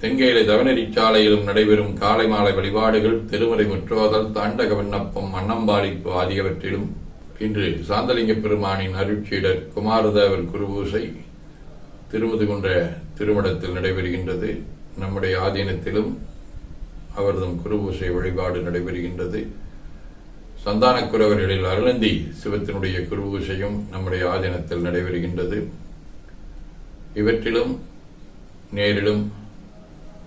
தென்கேலை தவனரிச்சாலையிலும் நடைபெறும் காலை மாலை வழிபாடுகள் திருமறை முற்றோதல் தாண்டக விண்ணப்பம் மன்னம்பாளிப்பு ஆகியவற்றிலும் இன்று சாந்தலிங்க பெருமானின் அருட்சீடர் குமாரதேவர் குருபூசை திருமுதுகுன்ற திருமடத்தில் நடைபெறுகின்றது. நம்முடைய ஆதீனத்திலும் அவரதும் குருபூசை வழிபாடு நடைபெறுகின்றது. சந்தானக்குறவர்களில் அருளந்தி சிவத்தினுடைய குருபூசையும் நம்முடைய ஆதீனத்தில் நடைபெறுகின்றது. இவற்றிலும் நேரிலும்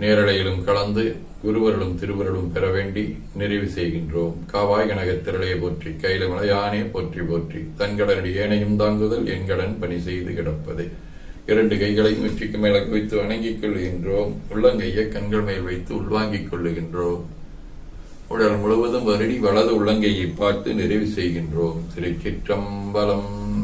நேரலையிலும் கலந்து குருவர்களும் திருவருளும் பெற வேண்டி நிறைவு செய்கின்றோம். காவாய் கனகத் திரளையை போற்றி கையில மலையானே போற்றி போற்றி தன்கடனடி ஏனையும் தாங்குதல் என்கடன் பணி செய்து கிடப்பது. இரண்டு கைகளையும் வெற்றிக்கு மேல வைத்து வணங்கிக் கொள்ளுகின்றோம் உள்ளங்கையை கண்கள் மேல் வைத்து உள்வாங்கிக் கொள்ளுகின்றோம். உடல் முழுவதும் வருடி வலது உள்ளங்கையை பார்த்து நிறைவு செய்கின்றோம். திருச்சிற்றம்பலம்